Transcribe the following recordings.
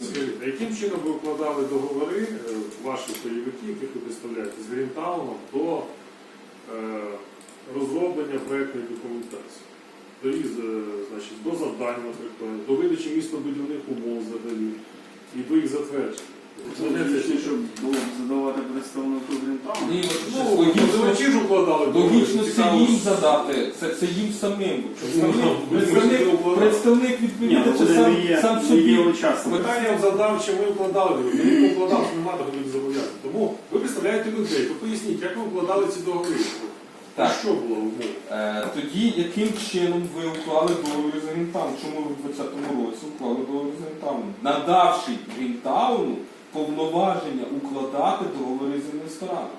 Скажіть, а яким чином ви укладали договори е, ваших бойовиків, яких ви представляєте, з Грінтауном до е, розроблення проєктної документації? До, їх, е, значить, до завдань, наприклад, до видачі містобудівних умов взагалі і до їх затвердження. Мене це Логічно, щоб було задавати представнику Грінтауну. Ні, Ну, логічно, ж укладали логічно це їм задати, це, це їм самим. Ну, Представник, ви представник, ну відповідача вони сам, сам собі. Питання я вам задав, чи ви укладали. Ви не укладав, що немає договорів зобов'язань. Тому ви представляєте людей, то поясніть, як ви укладали ці договори? Так. Що було умова? Е, тоді яким чином ви уклали договір з Грінтауном? Чому ви в 2020 році уклали договір з Грінтауном? Надавши Грінтауну повноваження укладати договори з інвесторами.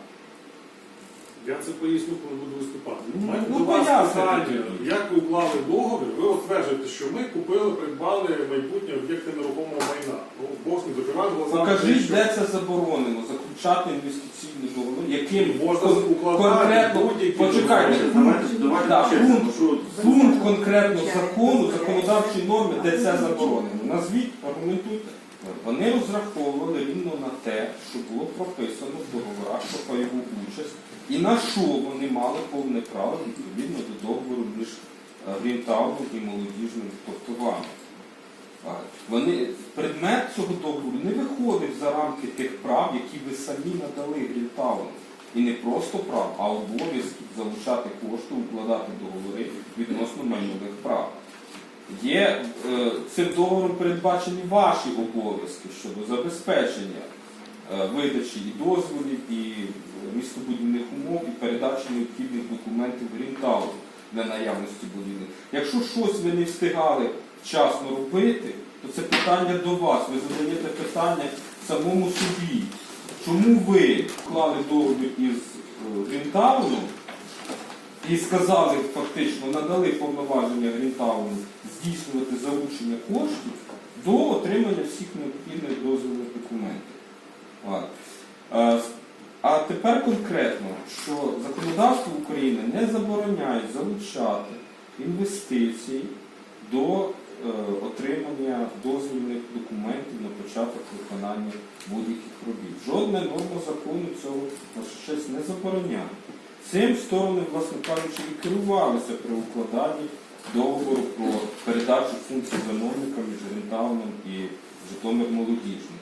Я це поясню, коли буду виступати. Ну, мене ну, до вас питання, як ви уклали договір, ви утверджуєте, що ми купили, придбали майбутнє об'єкти нерухомого майна. Ну, Бог не закриває глаза. Покажіть, що де це заборонено, заключати інвестиційний договір, яким можна кон- укладати конкретно, будь-які почекайте, договори. Давайте, давайте пункт. що пункт конкретно закону, законодавчої норми, де це заборонено. Назвіть, аргументуйте. Вони розраховували рівно на те, що було прописано в договорах про пайову участь, і на що вони мали повне право відповідно до договору між е, Грінтауном і молодіжним портуванням. Так. Вони, предмет цього договору не виходить за рамки тих прав, які ви самі надали Грінтауну. І не просто прав, а обов'язків залучати кошти, укладати договори відносно майнових прав. Є е, цим договором передбачені ваші обов'язки щодо забезпечення е, видачі і дозволів, і е, містобудівних умов, і передачі необхідних документів Грінтауну для наявності будівлі. Якщо щось ви не встигали вчасно робити, то це питання до вас. Ви задаєте питання самому собі. Чому ви вклали договір із е, Грінтауном і сказали, фактично, надали повноваження Грінтауну здійснювати залучення коштів до отримання всіх необхідних дозвільних документів. Ладно. Е, А тепер конкретно, що законодавство України не забороняє залучати інвестиції до е, отримання дозвільних документів на початок виконання будь-яких робіт. Жодна норма закону цього честь не забороняє. Цим сторони, власне кажучи, і керувалися при укладанні договору про передачу функцій замовника між Грінтауном і Житомир Молодіжним.